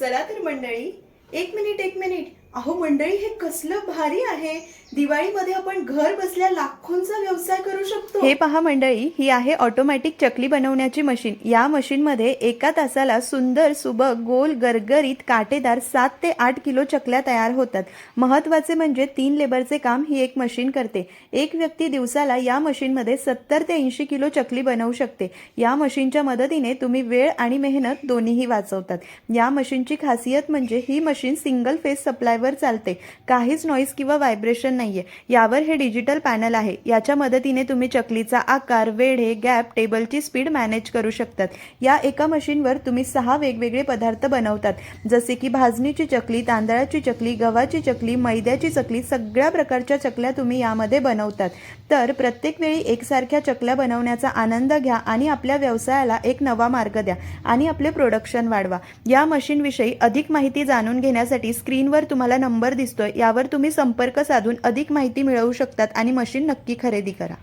चला तर मंडळी एक मिनिट एक मिनिट. अहो मंडळी हे कसलं भारी आहे. दिवाळीमध्ये आपण घर बसल्या लाखोंचा व्यवसाय करू शकतो. हे पहा मंडळी ही आहे ऑटोमॅटिक चकली बनवण्याची मशीन. या मशीनमध्ये एका तासाला सुंदर सुबक गोल गरगरीत काटेदार सात ते आठ किलो चकल्या तयार होतात. महत्त्वाचे म्हणजे तीन लेबरचे काम ही एक मशीन करते. एक व्यक्ती दिवसाला या मशीनमध्ये सत्तर ते ऐंशी किलो चकली बनवू शकते. या मशीनच्या मदतीने तुम्ही वेळ आणि मेहनत दोन्हीही वाचवतात. या मशीनची खासियत म्हणजे ही मशीन सिंगल फेस सप्लाय सप्लायवर चालते. काहीच नॉईस किंवा व्हायब्रेशन नाहीये. यावर हे डिजिटल पॅनल आहे. याच्या मदतीने तुम्ही चकलीचा आकार वेढे गॅप टेबलची स्पीड मॅनेज करू शकतात. या एका मशीनवर तुम्ही सहा वेगवेगळे पदार्थ बनवतात. जसे की भाजणीची चकली तांदळाची चकली गव्हाची चकली मैद्याची चकली सगळ्या प्रकारच्या चकल्या तुम्ही यामध्ये बनवतात. तर प्रत्येक वेळी एकसारख्या चकल्या बनवण्याचा आनंद घ्या आणि आपल्या व्यवसायाला एक नवा मार्ग द्या आणि आपले प्रोडक्शन वाढवा. या मशीनविषयी अधिक माहिती जाणून घेण्यासाठी स्क्रीनवर तुम्हाला तुम्हाला नंबर दिसतोय यावर तुम्ही संपर्क साधून अधिक माहिती मिळवू शकतात आणि मशीन नक्की खरेदी करा.